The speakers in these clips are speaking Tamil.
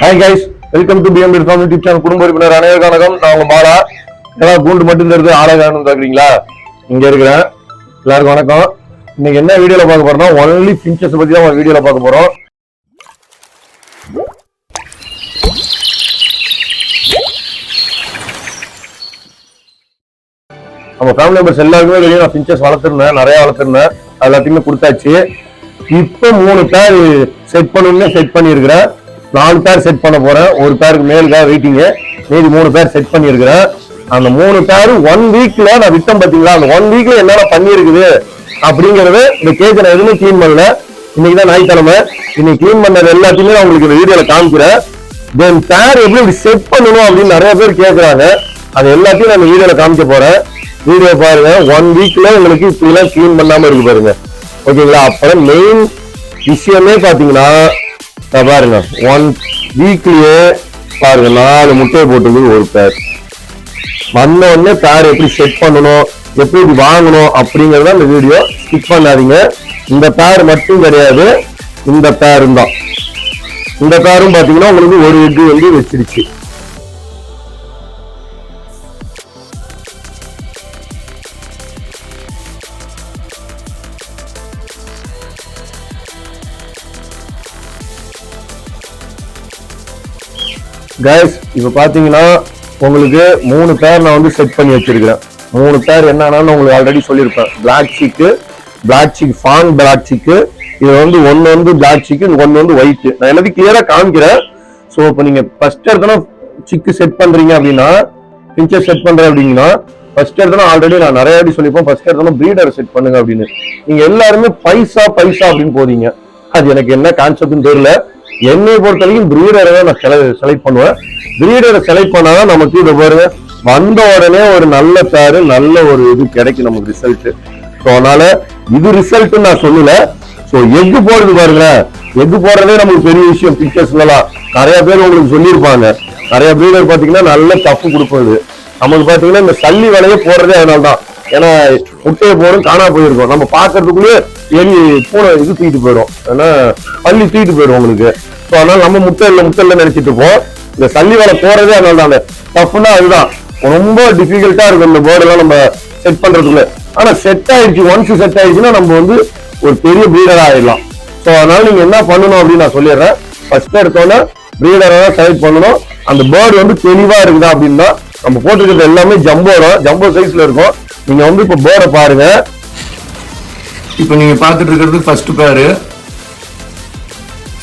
Hi guys welcome to PM farm YouTube channel குடும்ப உறுப்பினர் அனைவருக்கும் வணக்கம். நான் உங்க மாலா. ஏதாவது கூண்டு மட்டும் தருது ஆளை காணும் பாக்குறீங்களா? இங்க இருக்கிறேன். எல்லாருக்கும் வணக்கம். இன்னைக்கு என்ன வீடியோல பார்க்க போறோம்னா ஒன்லி ஃபின்ச்சஸ் பத்தி தான் வீடியோல பார்க்க போறோம். நம்ம ஃபேமிலி மெம்பர்ஸ் எல்லாருக்குமே தெரியும் நான் ஃபின்ச்சஸ் வளர்த்துருந்தேன் நிறைய வளர்த்துருந்தேன். அது எல்லாத்தையுமே கொடுத்தாச்சு. இப்போ மூணு பேர் செட் பண்ணணும்னு செட் பண்ணியிருக்கிறேன். நாலு பேர் செட் பண்ண போறேன். ஒரு பேருக்கு மேலுக்காக வெயிட்டிங்கு மீதி மூணு பேர் செட் பண்ணியிருக்கிறேன். அந்த மூணு பேர் ஒன் வீக்ல நான் விட்டம் பார்த்தீங்களா அந்த ஒன் வீக்ல என்னென்ன பண்ணியிருக்குது? அப்படிங்கறது இந்த கேஜ் நான் எதுவுமே க்ளீன் பண்ணல. இன்னைக்கு தான் ஞாயிற்றுக்கிழமை. இன்னைக்கு க்ளீன் பண்ணது எல்லாத்தையுமே நான் உங்களுக்கு இந்த வீடியோவில் காமிக்கிறேன். தென் பேர் எப்படி இப்படி செட் பண்ணணும் அப்படின்னு நிறைய பேர் கேட்குறாங்க அது எல்லாத்தையும் நான் வீடியோவில் காமிக்க போறேன். வீடியோ பாருங்க. ஒன் வீக்ல உங்களுக்கு இப்படிலாம் கிளீன் க்ளீன் பண்ணாம இருக்கு பாருங்க. ஓகேங்களா? அப்புறம் மெயின் விஷயமே பார்த்தீங்கன்னா பாருங்க. ஒன் வீக்லயே பாருங்க நாலு முட்டையை போட்டுருக்கு ஒரு பேர் வந்த உடனே பேர் எப்படி செட் பண்ணணும் எப்படி இப்படி வாங்கணும் அப்படிங்கறத இந்த வீடியோ ஸ்கிப் பண்ணாதீங்க. இந்த பேர் மட்டும் கிடையாது இந்த பேரும் தான். இந்த பேரும் பாத்தீங்கன்னா உங்களுக்கு ஒரு எக்கு வந்து வச்சிருச்சு. கைஸ் இப்போ பார்த்தீங்கன்னா உங்களுக்கு மூணு பேர் நான் வந்து செட் பண்ணி வச்சிருக்கிறேன். மூணு பேர் என்னன்னு உங்களுக்கு ஆல்ரெடி சொல்லியிருப்பேன். பிளாக் சீக்கு பிளாக் சீக் ஃபாங் பிளாக் சீக்கு இது வந்து ஒன்று வந்து பிளாக் சீக்கு ஒன்று வந்து ஒயிட் நான் எல்லாத்தையும் கிளியராக காமிக்கிறேன். ஸோ இப்போ நீங்கள் ஃபர்ஸ்ட் இடத்துல சிக்கு செட் பண்ணுறீங்க அப்படின்னா பிஞ்சர் செட் பண்ணுறேன் அப்படின்னா ஃபர்ஸ்ட் இடத்துல ஆல்ரெடி நான் நிறைய வாட்டி சொல்லியிருப்பேன். ஃபர்ஸ்ட் இடத்துல ப்ரீடர் செட் பண்ணுங்க அப்படின்னு. நீங்கள் எல்லாருமே பைசா பைசா அப்படின்னு போறீங்க. அது எனக்கு என்ன கான்செப்ட்னு தெரியல. என்னை பொறுத்த வரைக்கும் பிரீடரை தான் நான் செலக்ட் பண்ணுவேன். பிரீடரை செலக்ட் பண்ணாதான் நமக்கு இதை பாருங்க வந்த உடனே ஒரு நல்ல பேரு நல்ல ஒரு இது கிடைக்கும் நமக்கு ரிசல்ட் ஸோ அதனால இது ரிசல்ட் நான் சொல்லல. ஸோ எக்கு போடுறது பாருங்களேன். எக்கு போடுறதே நமக்கு பெரிய விஷயம். பிக்சர்ஸ்லாம் நிறைய பேர் உங்களுக்கு சொல்லியிருப்பாங்க. நிறைய ப்ரீடர் பார்த்தீங்கன்னா நல்ல தப்பு கொடுப்பது. நமக்கு பார்த்தீங்கன்னா இந்த சல்லி வேலையை போடுறதே அதனால தான் ஏன்னா முட்டையை போடும் காணா போயிருக்கும். நம்ம பார்க்கறதுக்குள்ளே எலி பூனை இது தூக்கிட்டு போயிடும். ஏன்னா பள்ளி தூக்கிட்டு போயிடும் உங்களுக்கு ஸோ அதனால நம்ம முட்டை இல்லை முட்டை இல்லை நினைச்சிட்டு இருப்போம். இந்த சல்லி வேலை போறதே அதனால தான். டஃப்னா அதுதான். ரொம்ப டிஃபிகல்ட்டா இருக்கும் இந்த போர்டெல்லாம் நம்ம செட் பண்றதுக்குள்ள. ஆனா செட் ஆயிடுச்சு. ஒன்ஸ் செட் ஆயிடுச்சுன்னா நம்ம வந்து ஒரு பெரிய பிரீடர் ஆயிடலாம். ஸோ அதனால நீங்க என்ன பண்ணணும் அப்படின்னு நான் சொல்லிடுறேன். ஃபர்ஸ்ட் எடுத்தோன்னே பிரீடரை தான் செலக்ட் பண்ணணும். அந்த பேர்டு வந்து தெளிவா இருக்குதா அப்படின்னா நம்ம போட்டிருக்கிறது எல்லாமே ஜம்போ ஜம்போ சைஸ்ல இருக்கும். நீங்க வந்து இப்போ பேர்டை பாருங்க. இப்போ நீங்கள் பார்த்துட்டு இருக்கிறது ஃபர்ஸ்ட் பேரு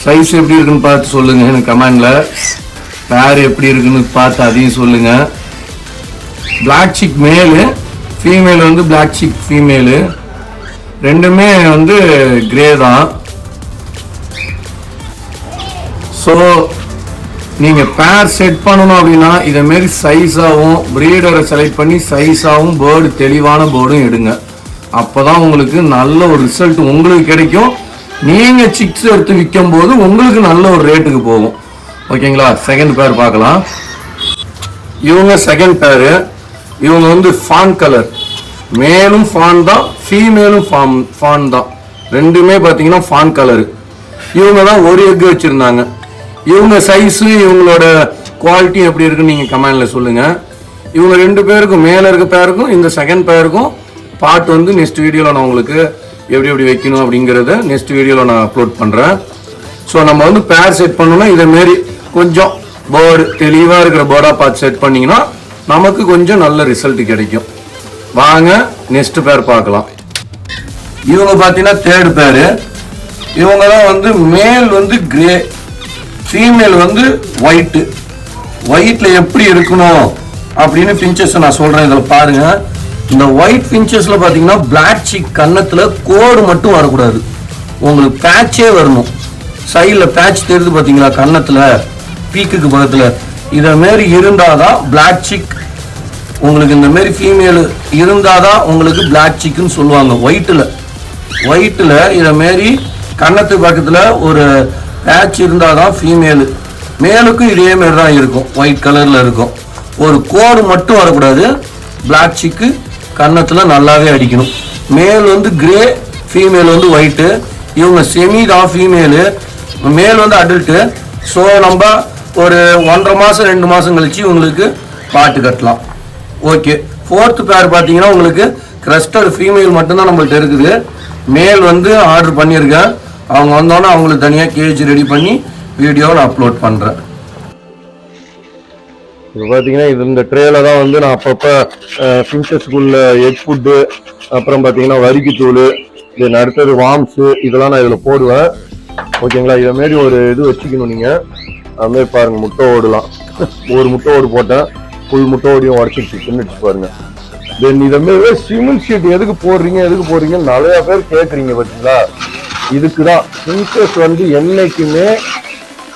சைஸ் எப்படி இருக்குன்னு பார்த்து சொல்லுங்க எனக்கு கமெண்டில் பேர் எப்படி இருக்குன்னு பார்த்து அதையும் சொல்லுங்க. பிளாக் சிக் மேலு ஃபீமேல் வந்து பிளாக் சிக் ஃபீமேலு ரெண்டுமே வந்து கிரே தான். ஸோ நீங்கள் பேர் செட் பண்ணணும் அப்படின்னா இதை மாரி சைஸாகவும் ப்ரீடரை செலக்ட் பண்ணி சைஸாகவும் பேர்டு தெளிவான பேர்டும் எடுங்க. அப்போ தான் உங்களுக்கு நல்ல ஒரு ரிசல்ட் உங்களுக்கு கிடைக்கும். நீங்கள் சிக்ஸ் எடுத்து விற்கும் போது உங்களுக்கு நல்ல ஒரு ரேட்டுக்கு போகும். ஓகேங்களா செகண்ட் பேர் பார்க்கலாம். இவங்க செகண்ட் பேர் இவங்க வந்து ஃபான் கலர் மேலும் ஃபான் தான் ஃபீமேலும் ஃபான் ஃபான் தான். ரெண்டுமே பார்த்தீங்கன்னா ஃபான் கலரு இவங்க தான் ஒரு எக் வச்சுருந்தாங்க. இவங்க சைஸு இவங்களோட குவாலிட்டி எப்படி இருக்குன்னு நீங்கள் கமெண்டில் சொல்லுங்கள் இவங்க ரெண்டு பேருக்கும் மேலே இருக்க பேருக்கும் இந்த செகண்ட் பேருக்கும் பாட்டு வந்து நெக்ஸ்ட் வீடியோவில் நான் உங்களுக்கு எப்படி எப்படி வைக்கணும் அப்படிங்கிறத நெக்ஸ்ட் வீடியோவில் நான் அப்லோட் பண்ணுறேன் ஸோ நம்ம வந்து பேர் செட் பண்ணணும்னா இதே மாரி கொஞ்சம் பேர்டு தெளிவாக இருக்கிற பேர்டாக பார்த்து செட் பண்ணிங்கன்னா நமக்கு கொஞ்சம் நல்ல ரிசல்ட் கிடைக்கும். வாங்க நெக்ஸ்ட் பேர் பார்க்கலாம். இவங்க பார்த்தீங்கன்னா தேர்டு பேரு இவங்க தான் வந்து மேல் வந்து கிரே ஃபீமேல் வந்து ஒயிட்டு ஒயிட்டில் எப்படி இருக்கணும் அப்படின்னு ஃபின்ச்சஸ் நான் சொல்கிறேன் இதில் பாருங்கள் இந்த ஒயிட் ஃபின்ச்சஸில் பார்த்தீங்கன்னா பிளாக் சிக் கன்னத்தில் கோடு மட்டும் வரக்கூடாது. உங்களுக்கு பேட்சே வரணும். சைடில் பேட்ச் தெரியுது பார்த்தீங்களா கன்னத்தில் பீக்குக்கு பக்கத்தில். இதை மாரி இருந்தால் தான் பிளாக் சிக் உங்களுக்கு இந்த மாரி ஃபீமேல் இருந்தால் தான் உங்களுக்கு பிளாக் சிக்குன்னு சொல்லுவாங்க. ஒயிட்டில் ஒயிட்டில் இதை மாரி கன்னத்து பக்கத்தில் ஒரு பேட்ச் இருந்தால் தான் ஃபீமேலு மேலுக்கும் இதே மாரி தான் இருக்கும். ஒயிட் கலரில் இருக்கும். ஒரு கோடு மட்டும் வரக்கூடாது. பிளாக் சிக்கு கன்னத்தில் நல்லாவே அடிக்கணும். மேல் வந்து கிரே ஃபீமேல் வந்து ஒயிட்டு இவங்க செமி தான் ஃபீமேலு மேல் வந்து அடல்ட்டு ஸோ நம்ம ஒரு ஒன்றரை மாதம் ரெண்டு மாதம் கழித்து உங்களுக்கு பாட்டு கட்டலாம். ஓகே ஃபோர்த்து பேர் பார்த்தீங்கன்னா உங்களுக்கு கிரஸ்டர் ஃபீமேல் மட்டும்தான் நம்மள்ட்ட இருக்குது. மேல் வந்து ஆர்டர் பண்ணியிருக்கேன். அவங்க வந்தோன்னே அவங்களுக்கு தனியாக கேஜ் ரெடி பண்ணி வீடியோவை நான் அப்லோட் பண்ணுறேன் இப்போ பார்த்தீங்கன்னா இது இந்த ட்ரேல தான் வந்து நான் அப்பப்போ ஃபின்சஸ்குள்ள எக் ஃபுட்டு அப்புறம் பார்த்தீங்கன்னா வரிக்கு தூள் தென் அடுத்தது வாம்ஸு இதெல்லாம் நான் இதில் போடுவேன். ஓகேங்களா? இதை மாரி ஒரு இது வச்சுக்கணும் நீங்கள் அதுமாரி பாருங்கள் முட்டை ஓடலாம். ஒரு முட்டை ஓடு போட்டேன். ஃபுல் முட்டை ஓடியும் உடச்சிட்டு தின்னுட்டு பாருங்கள் தென் இதை மாரி சிமெண்ட் ஷீட் எதுக்கு போடுறீங்க? எதுக்கு போடுறீங்கன்னு நிறையா பேர் கேட்குறீங்க பார்த்தீங்களா இதுக்கு தான் ஃபின்சஸ் வந்து என்றைக்குமே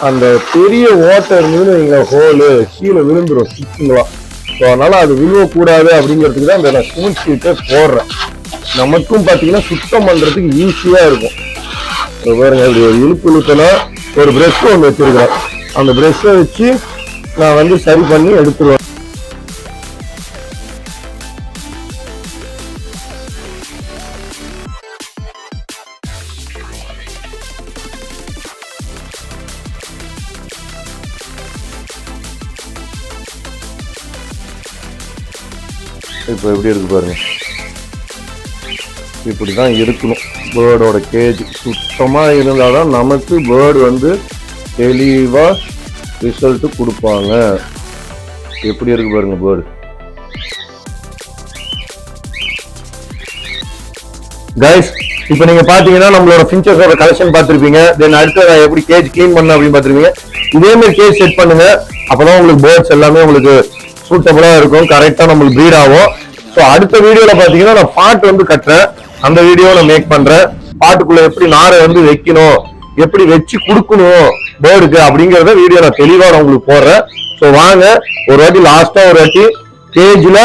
அந்த பெரிய ஓட்டை இருந்ததுன்னு எங்கள் ஹோலு கீழே விழுந்துரும் சுற்றுங்களாம் ஸோ அதனால் அது விழுவக்கூடாது அப்படிங்கிறதுக்கு தான் இந்த நான் ஸ்பூன் ஷீட்டை போடுறேன். நமக்கும் பார்த்தீங்கன்னா சுத்தம் பண்ணுறதுக்கு ஈஸியாக இருக்கும். இப்போ பாருங்க இப்படி ஒரு இழுப்பு இழுத்தனா ஒரு ப்ரெஷ் ஒன்று வச்சிருக்கிறேன். அந்த ப்ரெஷ்ஷை வச்சு நான் வந்து சரி பண்ணி எடுத்துருவேன். இப்போ எப்படி இருக்கு பாருங்க. இப்படி தான் இருக்கணும். பேர்டோட கேஜ் சுத்தமாக இருந்தால் தான் நமக்கு பேர்டு வந்து தெளிவாக ரிசல்ட்டு கொடுப்பாங்க. எப்படி இருக்கு பாருங்க பேர்டு கைஸ் இப்போ நீங்கள் பார்த்தீங்கன்னா நம்மளோட ஃபின்ச்சர்ஸோட கலெக்ஷன் பார்த்துருப்பீங்க. தென் அடுத்து நான் எப்படி கேஜ் க்ளீன் பண்ண அப்படின்னு பார்த்துருப்பீங்க. இதே மாதிரி கேஜ் செட் பண்ணுங்க. அப்பதான் உங்களுக்கு பேர்ட்ஸ் எல்லாமே உங்களுக்கு சூட்டபுளா இருக்கும் கரெக்டா நம்மளுக்கு பீட் ஆகும். ஸோ அடுத்த வீடியோல பாத்தீங்கன்னா நான் பாட்டு வந்து கட்டுறேன். அந்த வீடியோ நான் மேக் பண்றேன். பாட்டுக்குள்ள எப்படி நாரை வந்து வைக்கணும் எப்படி வச்சு கொடுக்கணும் பேர்டுக்கு அப்படிங்கறத வீடியோ நான் தெளிவா நான் உங்களுக்கு போடுறேன். ஸோ வாங்க ஒரு வாட்டி லாஸ்டா ஒரு வாட்டி கேஜில்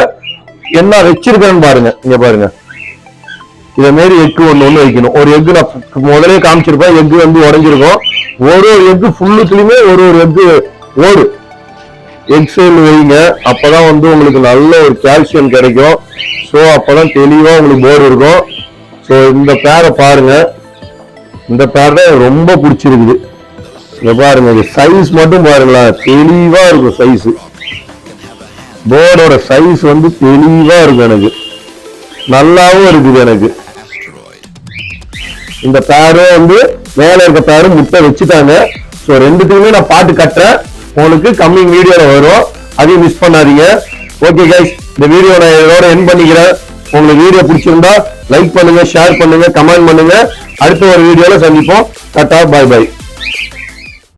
என்ன வச்சிருக்கேன்னு பாருங்க. இங்க பாருங்க. இத மாரி எக்கு ஒண்ணு ஒண்ணு வைக்கணும். ஒரு எக்கு நான் முதலே காமிச்சிருப்பேன். எக்கு வந்து உடஞ்சிருக்கும். ஒரு ஒரு எக்கு ஃபுல்லுக்குலயுமே ஒரு ஒரு எக்கு ஓடு. எக் வைங்க. அப்போதான் வந்து உங்களுக்கு நல்ல ஒரு கால்சியம் கிடைக்கும். ஸோ அப்போதான் தெளிவாக உங்களுக்கு போர் இருக்கும். ஸோ இந்த பேரை பாருங்க. இந்த பேர் தான் எனக்கு ரொம்ப பிடிச்சிருக்குது. இதை பாருங்க இது சைஸ் மட்டும் பாருங்களேன். தெளிவாக இருக்கும் சைஸு போர்டோட சைஸ் வந்து தெளிவாக இருக்கும் எனக்கு. நல்லாவும் இருக்குது எனக்கு. இந்த பேரும் வந்து மேலே இருக்க பேரும் முட்டை வச்சுட்டாங்க. ஸோ ரெண்டுத்துக்குமே நான் பாட்டு கட்டுறேன். உங்களுக்கு கம்மிங் வீடியோல வரும். அதையும் மிஸ் பண்ணாதீங்க. ஓகே கைஸ் இந்த வீடியோ நான் இதோட என் பண்ணிக்கிறேன். உங்களுக்கு வீடியோ பிடிச்சிருந்தா லைக் பண்ணுங்க ஷேர் பண்ணுங்க கமெண்ட் பண்ணுங்க. அடுத்த ஒரு வீடியோல சந்திப்போம். கட்டா பாய் பாய்